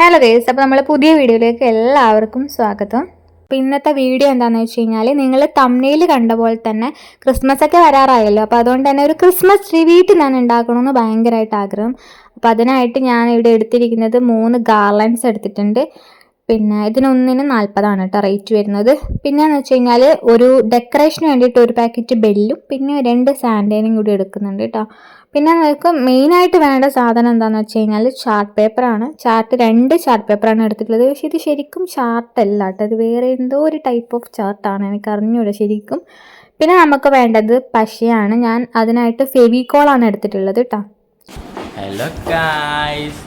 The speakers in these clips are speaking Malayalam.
ഹലോ ഗേസ് അപ്പോൾ നമ്മൾ പുതിയ വീഡിയോയിലേക്ക് എല്ലാവർക്കും സ്വാഗതം. അപ്പോൾ ഇന്നത്തെ വീഡിയോ എന്താണെന്ന് വെച്ച് കഴിഞ്ഞാൽ നിങ്ങൾ തമ്മിൽ കണ്ട പോലെ തന്നെ ക്രിസ്മസ് ഒക്കെ വരാറായല്ലോ. അപ്പോൾ അതുകൊണ്ട് തന്നെ ഒരു ക്രിസ്മസ് ട്രീ വീട്ടിൽ ഞാൻ ഉണ്ടാക്കണമെന്ന് ഭയങ്കരമായിട്ട് ആഗ്രഹം. അപ്പോൾ അതിനായിട്ട് ഞാൻ ഇവിടെ എടുത്തിരിക്കുന്നത് മൂന്ന് ഗാർലൻസ് എടുത്തിട്ടുണ്ട്. പിന്നെ ഇതിനൊന്നിന് നാൽപ്പതാണ് കേട്ടോ റേറ്റ് വരുന്നത്. പിന്നെയെന്ന് വെച്ച് കഴിഞ്ഞാൽ ഒരു ഡെക്കറേഷന് വേണ്ടിയിട്ട് ഒരു പാക്കറ്റ് ബെല്ലും പിന്നെ രണ്ട് സാൻഡേനും കൂടി എടുക്കുന്നുണ്ട് കേട്ടോ. പിന്നെ നിങ്ങൾക്ക് മെയിനായിട്ട് വേണ്ട സാധനം എന്താണെന്ന് വെച്ച് കഴിഞ്ഞാൽ ചാർട്ട് പേപ്പറാണ് ചാർട്ട് രണ്ട് ചാർട്ട് പേപ്പറാണ് എടുത്തിട്ടുള്ളത്. പക്ഷേ ഇത് ശരിക്കും ചാർട്ടല്ല കേട്ടോ. ഇത് വേറെ എന്തോ ഒരു ടൈപ്പ് ഓഫ് ചാർട്ടാണ് എനിക്ക് അറിഞ്ഞൂടെ ശരിക്കും. പിന്നെ നമുക്ക് വേണ്ടത് പശയാണ്. ഞാൻ അതിനായിട്ട് ഫെവിക്കോളാണ് എടുത്തിട്ടുള്ളത് കേട്ടോ. ഹലോ ഗായ്സ്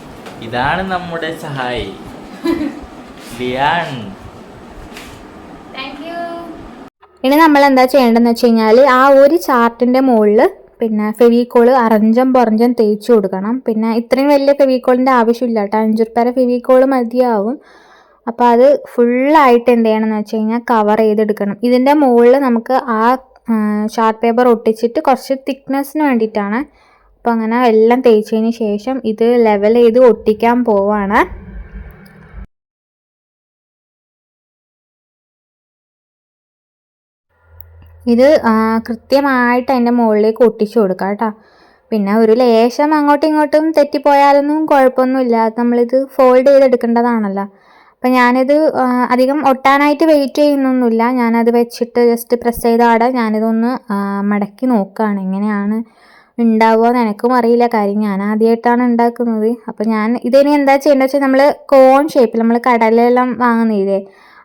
ഇതാണ് നമ്മുടെ സഹായി. ലിയാൻ. ഇനി നമ്മൾ എന്താ ചെയ്യേണ്ടതെന്ന് വെച്ച് കഴിഞ്ഞാൽ ആ ഒരു ചാർട്ടിന്റെ മുകളിൽ പിന്നെ ഫെവിക്കോൾ അറഞ്ചം പൊറഞ്ചം തേച്ച് കൊടുക്കണം. പിന്നെ ഇത്രയും വലിയ ഫെവിക്കോളിന്റെ ആവശ്യമില്ല കേട്ടോ അഞ്ച് റുപ്യയുടെ ഫെവിക്കോൾ മതിയാവും. അപ്പോൾ അത് ഫുള്ളായിട്ട് എന്ത് ചെയ്യണമെന്ന് വെച്ച് കഴിഞ്ഞാൽ കവർ ചെയ്തെടുക്കണം. ഇതിന്റെ മുകളിൽ നമുക്ക് ആ ഷാർട്ട് പേപ്പർ ഒട്ടിച്ചിട്ട് കുറച്ച് തിക്നെസ്സിന് വേണ്ടിയിട്ടാണ്. അപ്പോൾ അങ്ങനെ എല്ലാം തേച്ചതിന് ശേഷം ഇത് ലെവൽ ചെയ്ത് ഒട്ടിക്കാൻ പോവാണ്. ഇത് കൃത്യമായിട്ട് അതിന്റെ മുകളിലേക്ക് ഒട്ടിച്ചു കൊടുക്കുക കേട്ടോ. പിന്നെ ഒരു ലേശം അങ്ങോട്ടും ഇങ്ങോട്ടും തെറ്റിപ്പോയാലൊന്നും കുഴപ്പമൊന്നുമില്ല. നമ്മളിത് ഫോൾഡ് ചെയ്തെടുക്കേണ്ടതാണല്ലോ. അപ്പം ഞാനിത് അധികം ഒട്ടാനായിട്ട് വെയിറ്റ് ചെയ്യുന്നൊന്നുമില്ല. ഞാനത് വെച്ചിട്ട് ജസ്റ്റ് പ്രസ് ചെയ്ത ആടെ ഞാനിതൊന്ന് മടക്കി നോക്കുകയാണ് എങ്ങനെയാണ് ഉണ്ടാവുക എന്ന് എനിക്കും അറിയില്ല. കാര്യം ഞാൻ ആദ്യമായിട്ടാണ് ഉണ്ടാക്കുന്നത്. അപ്പം ഞാൻ ഇതിനി എന്താ ചെയ്യേണ്ടത് വെച്ചാൽ നമ്മൾ കോൺ ഷേപ്പിൽ നമ്മൾ കടലെല്ലാം വാങ്ങുന്നില്ലേ?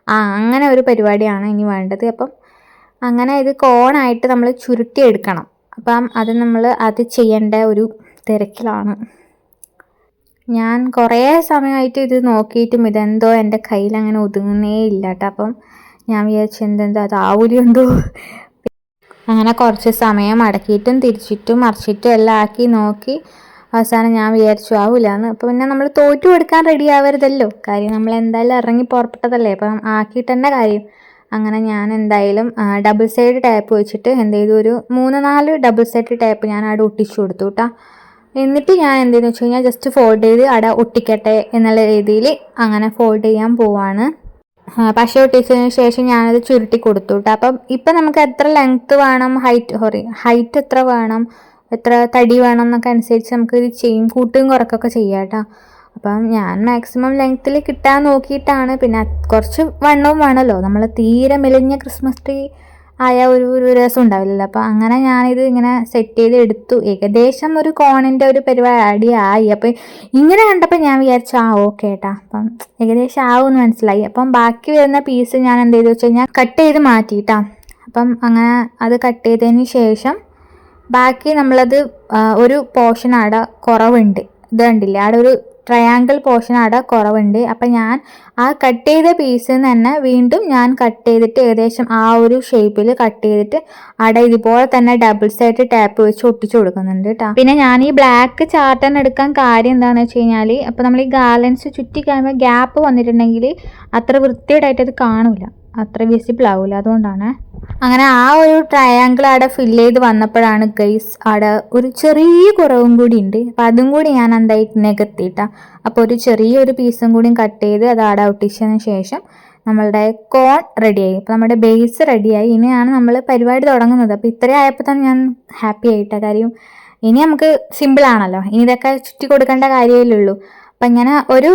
ആ അങ്ങനെ ഒരു പരിപാടിയാണ് ഇനി വേണ്ടത്. അപ്പം അങ്ങനെ ഇത് കോണായിട്ട് നമ്മൾ ചുരുട്ടിയെടുക്കണം. അപ്പം അത് നമ്മൾ അത് ചെയ്യേണ്ട ഒരു തിരക്കിലാണ്. ഞാൻ കുറേ സമയമായിട്ട് ഇത് നോക്കിയിട്ടും ഇതെന്തോ എന്റെ കയ്യിൽ അങ്ങനെ ഒതുങ്ങുന്നേ ഇല്ല കേട്ടോ. അപ്പം ഞാൻ വിചാരിച്ചു എന്തെന്തോ അതാവൂലെന്തോ അങ്ങനെ കുറച്ച് സമയം അടക്കിയിട്ടും തിരിച്ചിട്ടും മറിച്ചിട്ടും എല്ലാം ആക്കി നോക്കി അവസാനം ഞാൻ വിചാരിച്ചു ആവൂലെന്ന്. അപ്പോൾ പിന്നെ നമ്മൾ തോറ്റു കൊടുക്കാൻ റെഡി ആവരുതല്ലോ. കാര്യം നമ്മൾ എന്തായാലും ഇറങ്ങി പുറപ്പെട്ടതല്ലേ. അപ്പം ആക്കിയിട്ട് തന്നെ കാര്യം. അങ്ങനെ ഞാൻ എന്തായാലും ഡബിൾ സൈഡ് ടാപ്പ് വെച്ചിട്ട് എന്ത് ചെയ്തു ഒരു മൂന്ന് നാല് ഡബിൾ സൈഡ് ടാപ്പ് ഞാൻ അവിടെ ഒട്ടിച്ചു കൊടുത്തു കേട്ടോ എന്നിട്ട് ഞാൻ എന്തെന്ന് വെച്ച് കഴിഞ്ഞാൽ ജസ്റ്റ് ഫോൾഡ് ചെയ്ത് അവിടെ ഒട്ടിക്കട്ടെ എന്നുള്ള രീതിയിൽ അങ്ങനെ ഫോൾഡ് ചെയ്യാൻ പോവാണ്. പക്ഷേ ഒട്ടിച്ചതിന് ശേഷം ഞാനത് ചുരുട്ടി കൊടുത്തു കേട്ടോ അപ്പം ഇപ്പം നമുക്ക് എത്ര ലെങ്ത്ത് വേണം ഹൈറ്റ് സോറി ഹൈറ്റ് എത്ര വേണം എത്ര തടി വേണം എന്നൊക്കെ അനുസരിച്ച് നമുക്ക് ഇത് ചെയ്യും കൂട്ടും കുറക്കൊക്കെ ചെയ്യാം കേട്ടോ അപ്പം ഞാൻ മാക്സിമം ലെങ്ത്തിൽ കിട്ടാൻ നോക്കിയിട്ടാണ്. പിന്നെ കുറച്ച് വണ്ണവും വേണമല്ലോ നമ്മൾ തീരെ മെലിഞ്ഞ ക്രിസ്മസ് ട്രീ ആയ ഒരു ഒരു രസം ഉണ്ടാവില്ലല്ലോ. അപ്പം അങ്ങനെ ഞാനിത് ഇങ്ങനെ സെറ്റ് ചെയ്ത് എടുത്തു. ഏകദേശം ഒരു കോണിന്റെ ഒരു പരിപാടി ആയി. അപ്പം ഇങ്ങനെ കണ്ടപ്പോൾ ഞാൻ വിചാരിച്ചു ആ ഓക്കെ ഏട്ടാ അപ്പം ഏകദേശം ആവും എന്ന് മനസ്സിലായി. അപ്പം ബാക്കി വരുന്ന പീസ് ഞാൻ എന്ത് ചെയ്തു വെച്ച് കഴിഞ്ഞാൽ കട്ട് ചെയ്ത് മാറ്റിയിട്ടാ. അപ്പം അങ്ങനെ അത് കട്ട് ചെയ്തതിന് ശേഷം ബാക്കി നമ്മളത് ഒരു പോർഷൻ അവിടെ കുറവുണ്ട്. ഇത് കണ്ടില്ലേ? അവിടെ ഒരു ട്രയാങ്കിൾ പോർഷൻ അവിടെ കുറവുണ്ട്. അപ്പം ഞാൻ ആ കട്ട് ചെയ്ത പീസിൽ നിന്ന് തന്നെ വീണ്ടും ഞാൻ കട്ട് ചെയ്തിട്ട് ഏകദേശം ആ ഒരു ഷേപ്പിൽ കട്ട് ചെയ്തിട്ട് അവിടെ ഇതുപോലെ തന്നെ ഡബിൾ സൈഡ് ടാപ്പ് വെച്ച് ഒട്ടിച്ചു കൊടുക്കുന്നുണ്ട് കേട്ടോ പിന്നെ ഞാൻ ഈ ബ്ലാക്ക് ചാർട്ടൺ എടുക്കാൻ കാര്യം എന്താണെന്ന് വെച്ച് കഴിഞ്ഞാൽ അപ്പോൾ നമ്മൾ ഈ ഗാലൻസ് ചുറ്റി കഴിയുമ്പോൾ ഗ്യാപ്പ് വന്നിട്ടുണ്ടെങ്കിൽ അത്ര വൃത്തിയായിട്ടത് അത് കാണൂല. അത്ര വിസിബിൾ ആവില്ല അതുകൊണ്ടാണ്. അങ്ങനെ ആ ഒരു ട്രയാങ്കിൾ അവിടെ ഫിൽ ചെയ്ത് വന്നപ്പോഴാണ് ഗൈസ് അവിടെ ഒരു ചെറിയ കുറവും കൂടി ഉണ്ട്. അപ്പം അതും കൂടി ഞാൻ എന്തായിട്ട് നികത്തിയിട്ടാ. അപ്പോൾ ഒരു ചെറിയൊരു പീസും കൂടി കട്ട് ചെയ്ത് അത് അവിടെ ഒട്ടിച്ചതിന് ശേഷം നമ്മളുടെ കോൺ റെഡിയായി അപ്പോൾ നമ്മുടെ ബേസ് റെഡിയായി ഇനിയാണ് നമ്മൾ പരിപാടി തുടങ്ങുന്നത്. അപ്പോൾ ഇത്രയും ആയപ്പോൾ തന്നെ ഞാൻ ഹാപ്പി ആയിട്ടാ. കാര്യം ഇനി നമുക്ക് സിമ്പിളാണല്ലോ ഇനി ഇതൊക്കെ ചുറ്റി കൊടുക്കേണ്ട കാര്യമേ ഉള്ളൂ. അപ്പം ഇങ്ങനെ ഒരു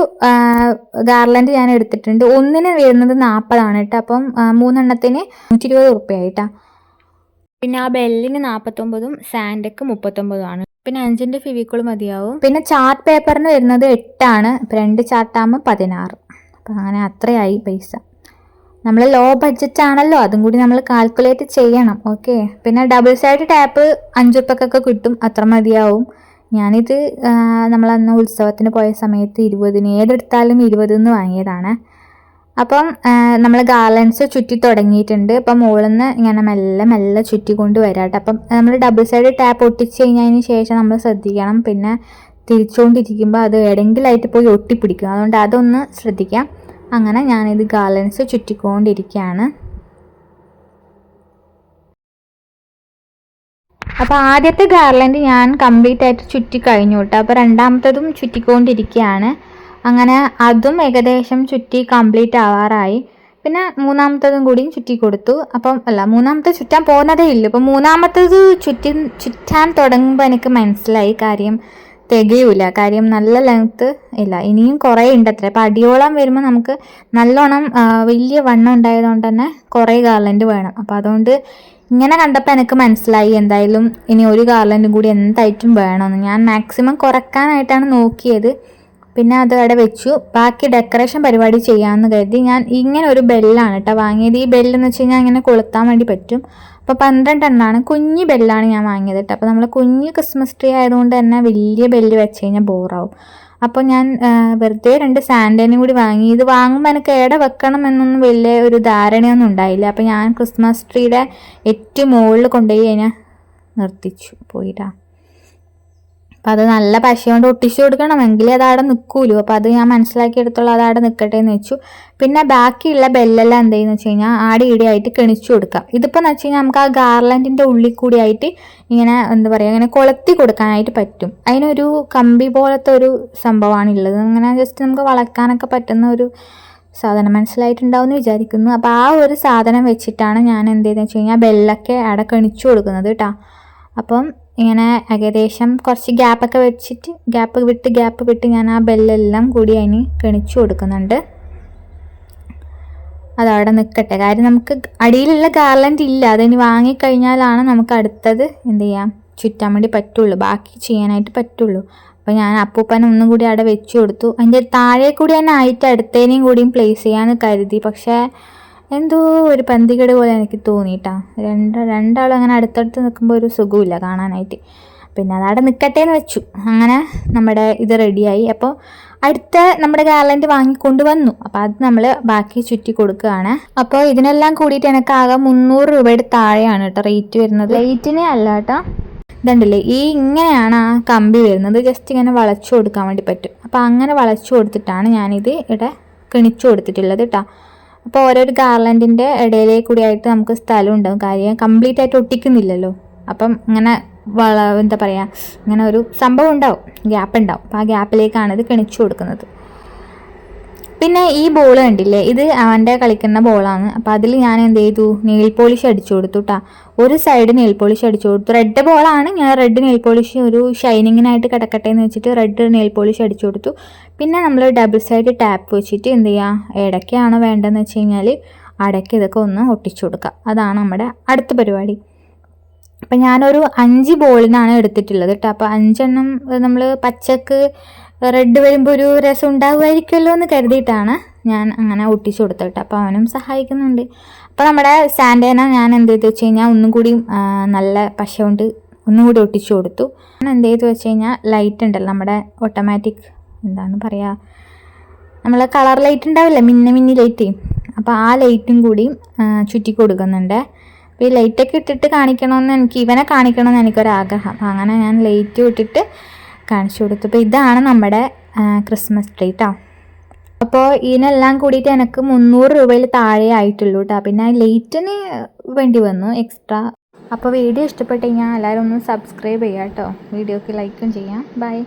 ഗാർലൻഡ് ഞാൻ എടുത്തിട്ടുണ്ട്. ഒന്നിന് വരുന്നത് നാൽപ്പതാണ് കേട്ടോ. അപ്പം മൂന്നെണ്ണത്തിന് നൂറ്റി ഇരുപത് ഉറുപ്പ്യായിട്ടാ. പിന്നെ ആ ബെല്ലിന് നാൽപ്പത്തൊമ്പതും സാൻഡക്ക് മുപ്പത്തൊമ്പതുമാണ്. പിന്നെ അഞ്ചിന്റെ ഫിവിക്കോൾ മതിയാവും. പിന്നെ ചാർട്ട് പേപ്പറിന് വരുന്നത് എട്ടാണ്. രണ്ട് ചാർട്ടാകുമ്പോൾ പതിനാറ്. അപ്പം അങ്ങനെ അത്രയായി പൈസ. നമ്മൾ ലോ ബഡ്ജറ്റ് ആണല്ലോ. അതും കൂടി നമ്മൾ കാൽക്കുലേറ്റ് ചെയ്യണം. ഓക്കെ പിന്നെ ഡബിൾ സൈഡ് ടാപ്പ് അഞ്ച് ഉറുപ്പക്കൊക്കെ കിട്ടും. അത്ര മതിയാവും. ഞാനിത് നമ്മളന്ന് ഉത്സവത്തിന് പോയ സമയത്ത് ഇരുപതിന് ഏതെടുത്താലും ഇരുപതിന്ന് വാങ്ങിയതാണ്. അപ്പം നമ്മൾ ഗാർലൻസ് ചുറ്റി തുടങ്ങിയിട്ടുണ്ട്. അപ്പം മുകളിൽ നിന്ന് ഇങ്ങനെ മെല്ലെ മെല്ലെ ചുറ്റി കൊണ്ട് വരാട്ടെ. അപ്പം നമ്മൾ ഡബിൾ സൈഡ് ടാപ്പ് ഒട്ടിച്ച് കഴിഞ്ഞതിന് ശേഷം നമ്മൾ ശ്രദ്ധിക്കണം. പിന്നെ തിരിച്ചുകൊണ്ടിരിക്കുമ്പോൾ അത് എവിടെയെങ്കിലായിട്ട് പോയി ഒട്ടിപ്പിടിക്കും. അതുകൊണ്ട് അതൊന്ന് ശ്രദ്ധിക്കാം. അങ്ങനെ ഞാനിത് ഗാർലൻസ് ചുറ്റിക്കൊണ്ടിരിക്കുകയാണ്. അപ്പോൾ ആദ്യത്തെ ഗാർലൻഡ് ഞാൻ കംപ്ലീറ്റ് ആയിട്ട് ചുറ്റി കഴിഞ്ഞു കേട്ടോ അപ്പോൾ രണ്ടാമത്തതും ചുറ്റിക്കൊണ്ടിരിക്കുകയാണ് അങ്ങനെ അതും ഏകദേശം ചുറ്റി കംപ്ലീറ്റ് ആവാറായി. പിന്നെ മൂന്നാമത്തതും കൂടിയും ചുറ്റി കൊടുത്തു അപ്പം അല്ല മൂന്നാമത്തെ ചുറ്റാൻ പോകുന്നതേ ഇല്ല. ഇപ്പം മൂന്നാമത്തത് ചുറ്റി ചുറ്റാൻ തുടങ്ങുമ്പോൾ എനിക്ക് മനസ്സിലായി കാര്യം തികയൂല. കാര്യം നല്ല ലെങ്ത്ത് ഇല്ല. ഇനിയും കുറേ ഉണ്ട് അത്ര. അപ്പം അടിയോളം വരുമ്പോൾ നമുക്ക് നല്ലോണം വലിയ വണ്ണം ഉണ്ടായതുകൊണ്ട് തന്നെ കുറേ ഗാർലൻഡ് വേണം. അപ്പോൾ അതുകൊണ്ട് ഇങ്ങനെ കണ്ടപ്പോൾ എനിക്ക് മനസ്സിലായി. എന്തായാലും ഇനി ഒരു ഗാർലൻഡും കൂടി എന്തായിട്ടും വേണമെന്ന്. ഞാൻ മാക്സിമം കുറക്കാനായിട്ടാണ് നോക്കിയത്. പിന്നെ അത് അവിടെ വെച്ചു. ബാക്കി ഡെക്കറേഷൻ പരിപാടി ചെയ്യാമെന്ന് കരുതി. ഞാൻ ഇങ്ങനെ ഒരു ബെല്ലാണ് കേട്ടോ വാങ്ങിയത്. ഈ ബെല്ലെന്ന് വെച്ച് കഴിഞ്ഞാൽ ഇങ്ങനെ കൊളുത്താൻ വേണ്ടി പറ്റും. അപ്പോൾ പന്ത്രണ്ടെണ്ണമാണ് കുഞ്ഞ് ബെല്ലാണ് ഞാൻ വാങ്ങിയത് കേട്ടോ. അപ്പോൾ നമ്മൾ കുഞ്ഞ് ക്രിസ്മസ് ട്രീ ആയതുകൊണ്ട് തന്നെ വലിയ ബെല്ല് വെച്ച് കഴിഞ്ഞാൽ ബോറാവും. അപ്പോൾ ഞാൻ വെറുതെ രണ്ട് സാൻഡേനും കൂടി വാങ്ങി. ഇത് വാങ്ങുമ്പോൾ എനിക്ക് എവിടെ വെക്കണം എന്നൊന്നും വലിയ ഒരു ധാരണയൊന്നും ഉണ്ടായില്ല. അപ്പോൾ ഞാൻ ക്രിസ്മസ് ട്രീയുടെ ഏറ്റവും മുകളിൽ കൊണ്ടുപോയി അതിനെ നിർത്തിച്ചു. പോയിട്ടാ അപ്പം അത് നല്ല പശ കൊണ്ട് ഒട്ടിച്ചു കൊടുക്കണം എങ്കിലേ അത് അവിടെ നിൽക്കൂലൂ അപ്പോൾ അത് ഞാൻ മനസ്സിലാക്കിയെടുത്തോളം അത് അവിടെ നിൽക്കട്ടെ എന്ന് വെച്ചു. പിന്നെ ബാക്കിയുള്ള ബെല്ലെല്ലാം എന്ത് ചെയ്യുന്നു വെച്ച് കഴിഞ്ഞാൽ ആടി ഇടിയായിട്ട് കിണിച്ചു കൊടുക്കാം. ഇതിപ്പോൾ എന്ന് വെച്ച് കഴിഞ്ഞാൽ നമുക്ക് ആ ഗാർലൻഡിന്റെ ഉള്ളിൽ കൂടി ആയിട്ട് ഇങ്ങനെ എന്താ പറയുക ഇങ്ങനെ കൊളത്തി കൊടുക്കാനായിട്ട് പറ്റും. അതിനൊരു കമ്പി പോലത്തെ ഒരു സംഭവമാണ് ഉള്ളത്. അങ്ങനെ ജസ്റ്റ് നമുക്ക് വളക്കാനൊക്കെ പറ്റുന്ന ഒരു സാധനം മനസ്സിലായിട്ടുണ്ടാവും വിചാരിക്കുന്നു. അപ്പോൾ ആ ഒരു സാധനം വെച്ചിട്ടാണ് ഞാൻ എന്ത് ചെയ്തതെന്ന് വെച്ച് കഴിഞ്ഞാൽ ബെല്ലൊക്കെ അവിടെ കണിച്ചു കൊടുക്കുന്നത് കേട്ടോ. അപ്പം ഇങ്ങനെ ഏകദേശം കുറച്ച് ഗ്യാപ്പൊക്കെ വെച്ചിട്ട് ഗ്യാപ്പ് വിട്ട് ഗ്യാപ്പ് വിട്ട് ഞാൻ ആ ബെല്ലെല്ലാം കൂടി അതിന് കണിച്ചു കൊടുക്കുന്നുണ്ട്. അതവിടെ നിൽക്കട്ടെ കാര്യം നമുക്ക് അടിയിലുള്ള ഗാർലൻഡ് ഇല്ല. അതിന് വാങ്ങിക്കഴിഞ്ഞാലാണ് നമുക്ക് അടുത്തത് എന്ത് ചെയ്യാം? ചുറ്റാൻ വേണ്ടി പറ്റുള്ളൂ. ബാക്കി ചെയ്യാനായിട്ട് പറ്റുള്ളൂ. അപ്പോൾ ഞാൻ അപ്പൂപ്പനെ ഒന്നും കൂടി അവിടെ വെച്ച് കൊടുത്തു. അതിന്റെ താഴെ കൂടി തന്നെ ആയിട്ട് അടുത്തേനെയും കൂടിയും പ്ലേസ് ചെയ്യാമെന്ന് കരുതി. പക്ഷേ എന്തോ ഒരു പന്തികേട് പോലെ എനിക്ക് തോന്നിയിട്ടാ. രണ്ട് രണ്ടാളും അങ്ങനെ അടുത്തടുത്ത് നിൽക്കുമ്പോൾ ഒരു സുഖമില്ല കാണാനായിട്ട്. പിന്നെ അതവിടെ നിൽക്കട്ടെ എന്ന് വെച്ചു. അങ്ങനെ നമ്മുടെ ഇത് റെഡിയായി. അപ്പോൾ അടുത്ത നമ്മുടെ ഗാർലൻഡ് വാങ്ങിക്കൊണ്ട് വന്നു. അപ്പോൾ അത് നമ്മൾ ബാക്കി ചുറ്റി കൊടുക്കുകയാണ്. അപ്പോൾ ഇതിനെല്ലാം കൂടിയിട്ട് എനിക്ക് ആകെ മുന്നൂറ് രൂപയുടെ താഴെയാണ് കേട്ടോ റേറ്റ് വരുന്നത്. റേറ്റിനെ അല്ല കേട്ടോ. ഇതുണ്ടല്ലേ ഈ ഇങ്ങനെയാണ് ആ കമ്പി വരുന്നത്. ജസ്റ്റ് ഇങ്ങനെ വളച്ചു കൊടുക്കാൻ വേണ്ടി പറ്റും. അപ്പോൾ അങ്ങനെ വളച്ചു കൊടുത്തിട്ടാണ് ഞാനിത് ഇവിടെ കിണിച്ചു കൊടുത്തിട്ടുള്ളത് കേട്ടോ. അപ്പോൾ ഓരോരു ഗാർലൻഡിന്റെ ഇടയിലേ കൂടി ആയിട്ട് നമുക്ക് സ്ഥലം ഉണ്ടാവും കാര്യം കംപ്ലീറ്റ് ആയിട്ട് ഒട്ടിക്കുന്നില്ലല്ലോ. അപ്പം ഇങ്ങനെ എന്താ പറയുക ഇങ്ങനെ ഒരു സംഭവം ഉണ്ടാവും. ഗ്യാപ്പ് ഉണ്ടാവും. അപ്പോൾ ആ ഗ്യാപ്പിലേക്കാണ് ഇത് കിണിച്ചു കൊടുക്കുന്നത്. പിന്നെ ഈ ബോൾ കണ്ടില്ലേ? ഇത് അവന്റെ കളിക്കുന്ന ബോളാണ് അപ്പോൾ അതിൽ ഞാൻ എന്ത് ചെയ്തു? നെയിൽ പോളിഷ് അടിച്ചു കൊടുത്തു കേട്ടോ ഒരു സൈഡ് നെയിൽ പോളിഷ് അടിച്ചു കൊടുത്തു. റെഡ് ബോളാണ് ഞാൻ റെഡ് നെയിൽ പോളിഷ് ഒരു ഷൈനിങ്ങിനായിട്ട് കിടക്കട്ടെ എന്ന് വെച്ചിട്ട് റെഡ് നെയിൽ പോളിഷ് അടിച്ചു കൊടുത്തു. പിന്നെ നമ്മൾ ഡബിൾ സൈഡ് ടാപ്പ് വെച്ചിട്ട് എന്ത് ചെയ്യുക ഇടയ്ക്കാണ് വേണ്ടതെന്ന് വെച്ച് കഴിഞ്ഞാൽ അടയ്ക്ക് ഇതൊക്കെ ഒന്ന് ഒട്ടിച്ചു കൊടുക്കുക അതാണ് നമ്മുടെ അടുത്ത പരിപാടി. അപ്പം ഞാനൊരു അഞ്ച് ബോളിനാണ് എടുത്തിട്ടുള്ളത് കേട്ടോ അപ്പോൾ അഞ്ചെണ്ണം നമ്മൾ പച്ചക്ക് റെഡ് വരുമ്പോൾ ഒരു രസം ഉണ്ടാകുമായിരിക്കുമല്ലോ എന്ന് കരുതിയിട്ടാണ് ഞാൻ അങ്ങനെ ഒട്ടിച്ചു കൊടുത്തിട്ട് അപ്പോൾ അവനും സഹായിക്കുന്നുണ്ട്. അപ്പോൾ നമ്മുടെ സാൻഡേന ഞാൻ എന്ത് ചെയ്തു വെച്ച് കഴിഞ്ഞാൽ ഒന്നും കൂടി നല്ല പശ കൊണ്ട് ഒന്നും കൂടി ഒട്ടിച്ചു കൊടുത്തു. ഞാൻ എന്ത് ചെയ്തു വെച്ച് കഴിഞ്ഞാൽ ലൈറ്റ് ഉണ്ടല്ലോ നമ്മുടെ ഓട്ടോമാറ്റിക് എന്താണ് പറയുക നമ്മൾ കളർ ലൈറ്റ് ഉണ്ടാവില്ലേ മിന്ന മിന്നി ലൈറ്റ് അപ്പോൾ ആ ലൈറ്റും കൂടി ചുറ്റി കൊടുക്കുന്നുണ്ട്. അപ്പോൾ ഈ ലൈറ്റൊക്കെ ഇട്ടിട്ട് കാണിക്കണമെന്ന് എനിക്ക് ഇവനെ കാണിക്കണമെന്ന് എനിക്കൊരാഗ്രഹം. അങ്ങനെ ഞാൻ ലൈറ്റ് ഇട്ടിട്ട് കാണിച്ചു കൊടുത്തു. അപ്പോൾ ഇതാണ് നമ്മുടെ ക്രിസ്മസ് ട്രീ കേട്ടോ അപ്പോൾ ഇതിനെല്ലാം കൂടിയിട്ട് എനിക്ക് മുന്നൂറ് രൂപയിൽ താഴെ ആയിട്ടുള്ളൂ കേട്ടോ പിന്നെ ലേറ്റിന് വേണ്ടി വന്നു എക്സ്ട്രാ അപ്പോൾ വീഡിയോ ഇഷ്ടപ്പെട്ടു കഴിഞ്ഞാൽ എല്ലാവരും ഒന്ന് സബ്സ്ക്രൈബ് ചെയ്യാം കേട്ടോ വീഡിയോക്ക് ലൈക്കും ചെയ്യാം. ബൈ